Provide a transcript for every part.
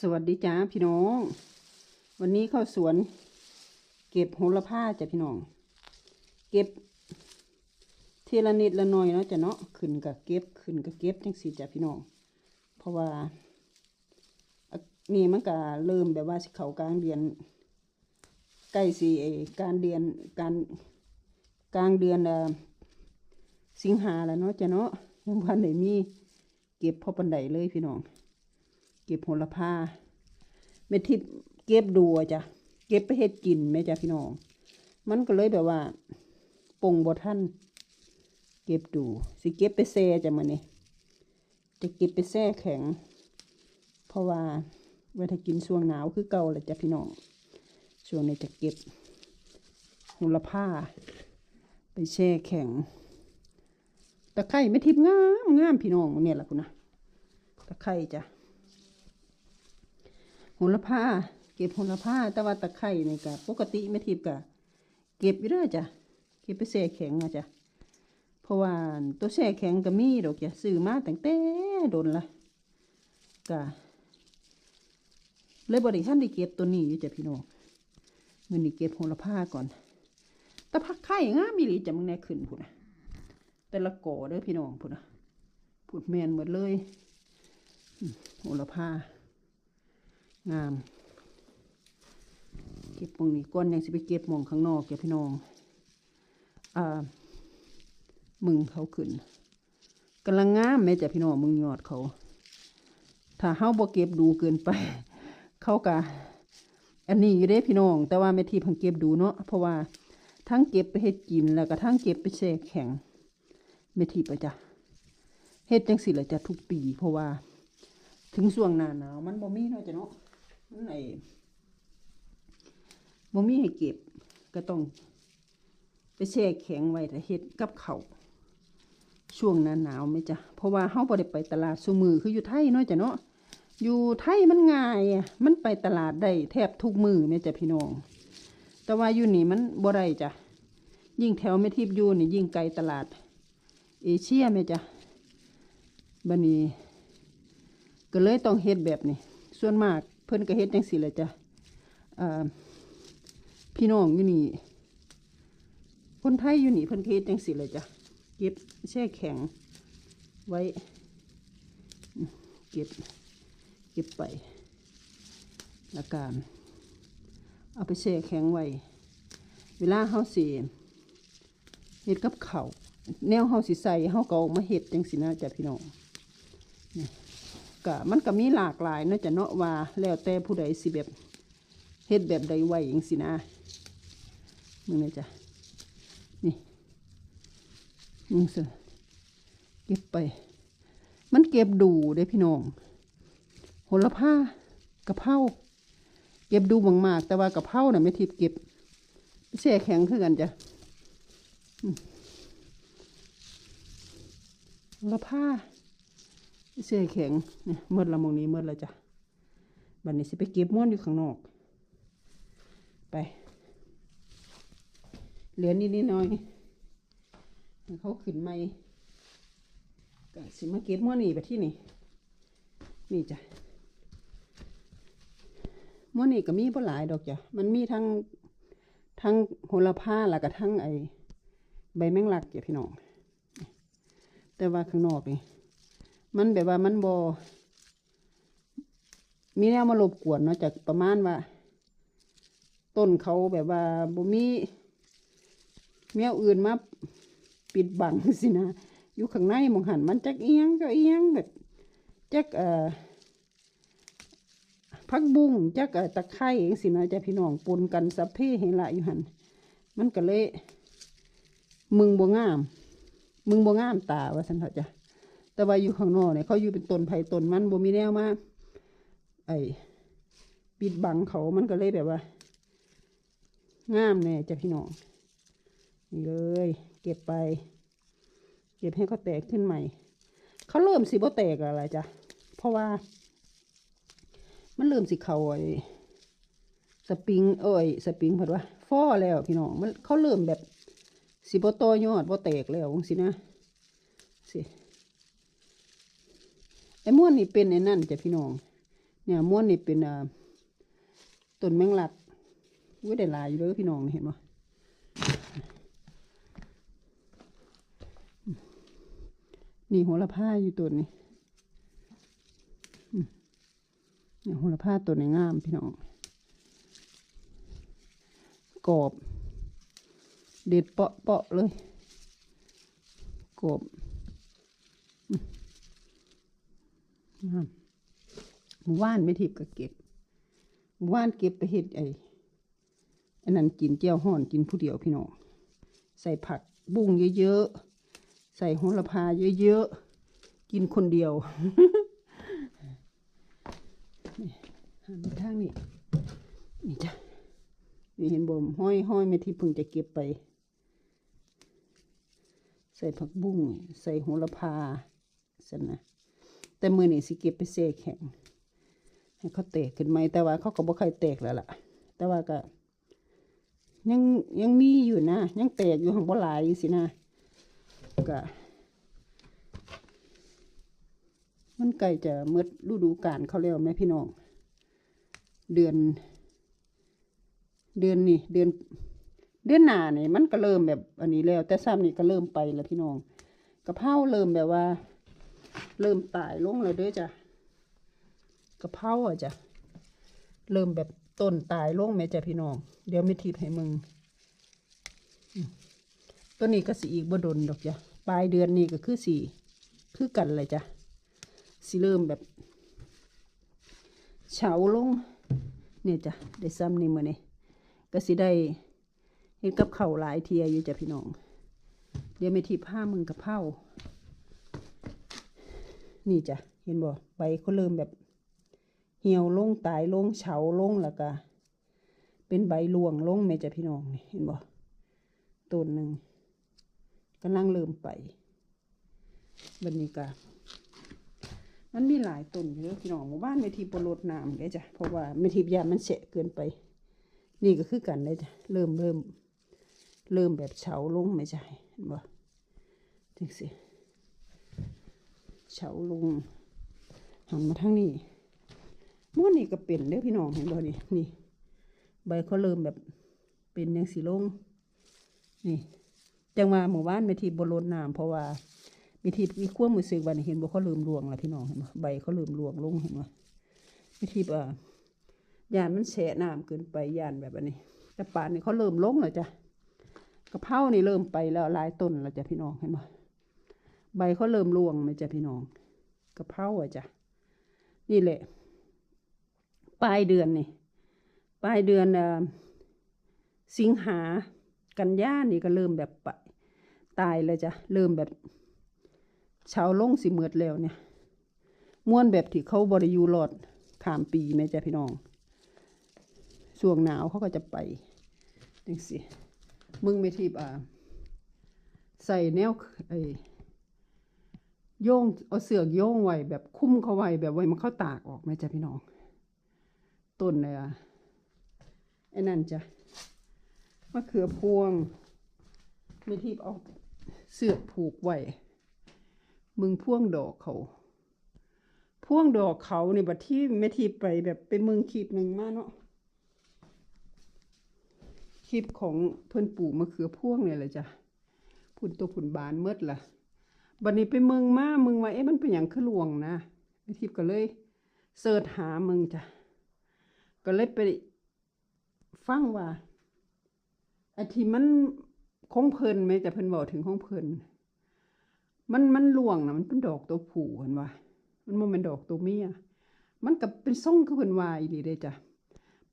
สวัสดีจ้าพี่น้อง วันนี้เข้าสวน เก็บโหระพาจ้ะพี่น้อง เก็บทีละนิดละหน่อยเนาะจ้ะเนาะขึ้นกับเก็บขึ้นกับเก็บจังสีจ้ะพี่น้อง เพราะว่านี่มันก็เริ่มแบบว่าสิเขากลางเดือนใกล้สิไอ้การเดือนการกลางเดือนสิงหาแล้วเนาะจ้ะเนาะยังวันไหนมีเก็บพอปันไดเลยพี่น้อง เก็บโหระพาเม็ดทิพเก็บดูอะจ้ะเก็บไปเฮ็ดกินแม่จ้ะพี่น้อง มันก็เลยแบบว่าปงบ่ท่านเก็บดูสิเก็บไปแซ่จ้ะมื้อนี้จะเก็บไปแซ่แข็ง เพราะว่าไว้ถ้ากินช่วงหนาวคือเก่าแหละจ้ะพี่น้องช่วงนี้จะเก็บโหระพาไปแช่แข็งตะไคร้ไม่ทิพงามงามพี่น้องเนี่ยแหละคุณนะตะไคร้จ้ะ หระพาเก็บโหระพาแต่ว่าตะไคร่นี่ก็ปกติไม่ทิพก็เก็บอยู่เด้อจ้ะเก็บไปแช่แข็งอะจ้ะเพราะว่าตัวแช่แข็งก็มีดอกจ้ะซื้อมาตั้งแต่โดนละก็เลยบริท่านได้เก็บตัวนี้อยู่จ้ะพี่น้องมือนี้เก็บโหระพาก่อนแต่ผักไข่งามีหลีจะมึงแน่ขึ้นพุ่นน่ะแต่ละก่อเด้อพี่น้องพุ่นน่ะพุ่นแมนหมดเลยอืมโหระพา งาม เก็บหมองนี้ก้อนยังสิไปเก็บหมองข้างนอกเก็บพี่น้อง อ่า มึงเขาขึ้นกำลังงามแม่จ้ะพี่น้องมึงยอดเขา ถ้าเฮาบ่เก็บดูเกินไป เขากะอันนี้อยู่เด้พี่น้อง แต่ว่าแม่ทีพังเก็บดูเนาะเพราะว่าทั้งเก็บไปเฮ็ดกินแล้วก็ทั้งเก็บไปแช่แข็งแม่ทีไปจ้ะเฮ็ดจังสิละจ้ะทุกปี เพราะว่า ถึงช่วงหน้าหนาวมันบ่มีเนาะจ้ะเนาะ ไอ้บ่มีให้เก็บก็ต้องไปแช่แข็งไว้แต่เฮ็ดกับเขาช่วงหน้าหนาวไหมจ้ะเพราะว่าเฮาบ่ได้ไปตลาดซุมือคืออยู่ไทยเนาะจ้ะเนาะอยู่ไทยมันง่ายอะมันไปตลาดได้แทบทุกมือแม่จ้ะพี่น้อง แต่ว่าอยู่นี่มันบ่ได้จ้ะยิ่งแถวแม่ทิพย์อยู่นี่ยิ่งไกลตลาด เอเชียแม่จ้ะบัดนี้ ก็เลยต้องเฮ็ดแบบนี้ส่วนมาก เพิ่นก็เฮ็ดจังซี่แหละจ้ะพี่น้องอยู่นี่ คนไทยอยู่นี่เพิ่นก็เฮ็ดจังซี่แหละจ้ะเก็บแช่แข็งไว้ เก็บเก็บไปล้วก็เอาไปแช่แข็งไว้ เวลาเฮาสิเฮ็ดกับเขาแนวเฮาสิใส่เฮาก็มาเฮ็ดจังซี่นะจ้ะพี่น้อง ก็มันก็มีหลากหลายนาะจะเนาะว่าแล้วแต่ผู้ใดสิแบบเฮ็ดแบบใดไว้จังสินะมึงเลยจ้ะนี่มึงสิเก็บไป มันเก็บดูเด้พี่น้องโหระพากะเพราเก็บดูมากๆแต่ว่ากะเพราน่ะไม่ทิพย์เก็บแช่แข็งคือกันจ้ะอืมโหระพา เสื้อแข็งเนี่ยเมื่อละมองนี้เมื่อละจ้ะบัดนี้สิไปเก็บม้วนอยู่ข้างนอก ไป เหลือนิดนิดหน่อยเขาขึ้นไม่ก็สิมาเก็บม้วนนี่ไปที่นี่นี่จ้ะม้วนนี่ก็มีบ่หลายดอกจ้ะมันมีทั้งทั้งโหระพาแล้วก็ทั้งไอใบแมงลักจ้ะพี่น้องแต่ว่าข้างนอกนี่ มันแบบว่ามันบอมีแนวมารบกวนเนาะจากประมาณว่า ต้นเขาแบบว่าบ่มีแมวอื่นมาปิดบังสินะอยู่ข้างในมองหันมันจักเอียงก็เอียงแบบจักเอ่อพักบุ้งจักเอ่อตะไคร้เองสินะจะพี่น้องปนกันสัพเพเหระอยู่หันมันก็เลยมึงบ่งาม มึงบ่งามตาว่าสันเถอะจ้ะ แต่ว่าอยู่ข้างนอกเนี่ยเขาอยู่เป็นต้นไผ่ต้นมันบ่มีแนวมาไอ้ปิดบังเขามันก็เลยแบบว่า งามแน่จ้ะพี่น้องนี่เลย เก็บไป เก็บให้เขาแตกขึ้นใหม่ เขาเริ่มสิบ่แตกอะไรจ้ะเพราะว่า มันเริ่มสิเขาไอ้สปริงเอ้ยสปริงเพิ่นว่าฟอแล้วพี่น้องมันเขาเริ่มแบบสิบ่ต่อยอดบ่แตกแล้วสินะสิ ไอ้ม้วนนี่เป็นไอ้นั่นจ้ะพี่น้อง เนี่ยม้วนนี่เป็นอ่าต้นแมงลักอุ้ยได้ลายอยู่เด้อพี่น้องเห็นบ่นี่โหระพาอยู่ต้นนี้เนี่ยโหระพาต้นนี้งามพี่น้อง กรอบ เด็ดเปาะเปาะเลย กรอบ หมู่ว่านไม่ทิพก็เก็บหมู่ว่านเก็บไปเฮ็ดไอ้อันนั้นกินเจียวห่อนกินผู้เดียวพี่น้องใส่ผักบุ้งเยอะๆ ใส่โหระพาเยอะๆ กินคนเดียวหันไปทางนี้นี่จ้ะนี่เห็นบ่มห้อยห้อยไม่ที่เพิ่งจะเก็บไป ใส่ผักบุ้ง ใส่โหระพาสันนะ แต่มือนี่สิเก็บไปเสแข็งให้เขาแตกขึ้นไหมแต่ว่าเขาก็บ่ค่อยแตกแล้วล่ะ แต่ว่าก็ยังยังมีอยู่นะ ยังแตกอยู่ของบ่หลายสินะก็มันใกล้จะเมื่อฤดูกาลเขาแล้วแม่พี่น้อง เดือน เดือนนี่เดือน เดือนหน้านี่มันก็เริ่มแบบอันนี้แล้ว แต่ซ้ำนี่ก็เริ่มไปแล้วพี่น้องกระเพราเริ่มแบบว่า เริ่มตายลงเลยเด้อจ้ะกระเพราอะจ้ะเริ่มแบบต้นตายลงแม่จ้ะพี่น้อง เดี๋ยวไม่ทิพให้มึง ตัวนี้ก็สีอีกบ่ดนดอกจ้ะปลายเดือนนี้ก็คือสีคือกันเลยจ้ะสิเริ่มแบบเฉาลงเนี่ยจ้ะได้ซ้ำนี่มือนี่ก็สิได้เห็นกับเขาหลายเทียอยู่จ้ะพี่น้อง เดี๋ยวไม่ทีผ้ามึงกับเผา นี่จ้ะเห็นบ่ใบเขาเริ่มแบบ เหี่ยวลงตายลงเฉาลงแล้วก็เป็นใบรวงลงแม่จ้ะพี่น้องนี่เห็นบ่ต้นหนึ่งกำลังเริ่มไปบรรยากาศมันมีหลายต้นอยู่พี่น้องหมู่บ้านไม่ทีปรดน้ำเลยจ้ะเพราะว่าไม่ทียามันเสะเกินไป นี่ก็คือกันเลยจ้ะเริ่มเริ่มเริ่มแบบเฉาลงไม่ใช่เห็นบ่จังสิ เฉาลงหันมาทางนี้ม้วนนี่ก็เป็นเด้อพี่น้องเห็นบ่นี่นี่ ใบเขาเริ่มแบบเป็นยังสีลง นี่ จังว่าหมู่บ้านไม่ทีบรดน้ำเพราะว่ามีทีมีขั้วมือสึกวันเห็นบ่เขาเริ่มรวงแล้วพี่น้องเห็นบ่ใบเขาเริ่มรวงลงเห็นบ่มีทีอ่ายานมันแฉะน้ำเกินไปยานแบบอันนี้ แต่ป่านนี้เขาเริ่มลงแล้วจ้ะกระเพรานี่เริ่มไปแล้วหลายต้นแล้วจ้ะพี่น้องเห็นไหม ใบเขาเริ่มร่วงไหมจ้ะพี่น้องกระเพราอะจ้ะนี่แหละ ปลายเดือนนี่ปลายเดือนสิงหากันยานี่ก็เริ่มแบบตายแล้วจ้ะเริ่มแบบช้าลงสิเมือดแล้วเนี่ยม้วนแบบที่เขาบริยูรอดขามปีไหมจ้ะพี่น้องช่วงหนาวเขาก็จะไปจังสิมึงไม่ทีบอ่าใส่แนวไอ โยงเอาเสือกโยงไว้แบบคุ้มเขาไว้แบบไว้มันเข้าตากออกไหมจ้ะพี่น้อง ต้นเลยอะไอ้นั่นจ้ะมะเขือพวงไม่ทีบเอาเสือกผูกไว้มึงพ่วงดอกเขาพ่วงดอกเขาในบัดที่ไม่ทีบไปแบบเป็นมึงขีบหนึ่งมาเนาะคลิปของเพื่อนปู่มะเขือพ่วงเนี่ยแหละจ้ะผุนตัวผุนบานเมดล่ะ บัดนี้ไปเมืองมาเมืองว่าเอ๊ะมันเป็นอย่างคือหลวงนะไอทิพย์ก็เลยเสิร์ชหาเมืองจ้ะก็เลยไปฟังว่าไอที่มันของเพลินไหมแต่เพิ่นบอกถึงของเพลินมันมันหลวงนะมันเป็นดอกตัวผู้เห็นว่ามันมันเป็นดอกตัวเมียมันกับเป็นทรงคือเพิ่นว่าอีหลีเด้จ้ะ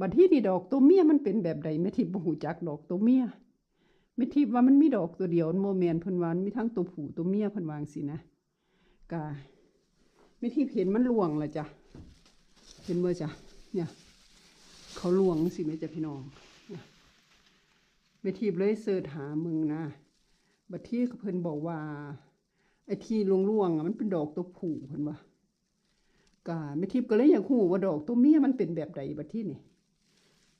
บัดที่นี่ดอกตัวเมียมันเป็นแบบใดแม่ทิพย์บ่ฮู้จักดอกตัวเมีย แม่ทิพย์ว่ามันมีดอกตัวเดียวโมันบ่แม่นเพิ่นว่ามันมีทั้งตัวผู้ตัวเมียเพิ่นวางซี่นะกะแม่ทิพย์เห็นมันลวงล้วจ้ะเห็นบ่จ้ะเนี่ย เขาลวงสิแม่จ้ะพี่น้องเนี่ยแม่ทิพย์เลยเสิร์ชหามึงนะบัดที่เพิ่นบอกว่า ไอ้ที่ลวงๆอะมันเป็นดอกตัวผู้เพิ่นว่ากาแม่ทิพย์ก็เลยอยากรู้ว่าดอกตัวเมียมันเป็นแบบใดบัดที่นี่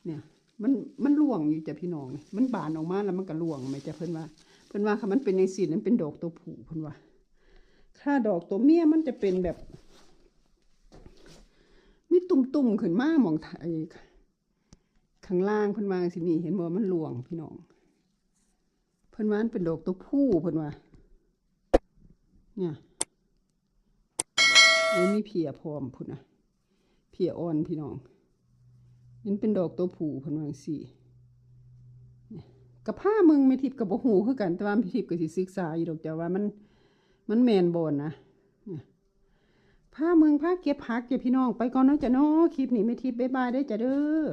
เนี่ย มันมันร่วงอยู่จ้ะพี่น้องนี่มันบานออกมาแล้วมันก็ร่วงไหมจ้ะเพิ่นว่า เพิ่นว่าค่ะมันเป็นจังซี่นั้นเป็นดอกตัวผู้เพิ่นว่าถ้าดอกตัวเมียมันจะเป็นแบบ มีตุ่มๆขึ้นมาหมองไทยข้างล่างเพิ่นวาจั่งสินี่เห็นบ่ว่ามันหลวงพี่น้อง เพิ่นว่ามันเป็นดอกตัวผู้เพิ่นว่า เนี่ยโอ้ยมีเพียพร้อมพุ่นนะเพียอ่อนพี่น้อง มันเป็นดอกตัวผู้เพิ่นวังสี่กับผ้ามึงไม่ทิพย์กับบ่หูคือกันแต่ว่าไม่ทิพย์ก็สิศึกษาอยู่ดอกจ้ะว่ามันมันแมนบนนะผ้ามึงผ้าเก็บพักเก็บพี่น้องไปก่อนเนาะจ้ะเนาะคลิปนี้ไม่ทิพย์บ๊ายบายได้จ้ะเด้อ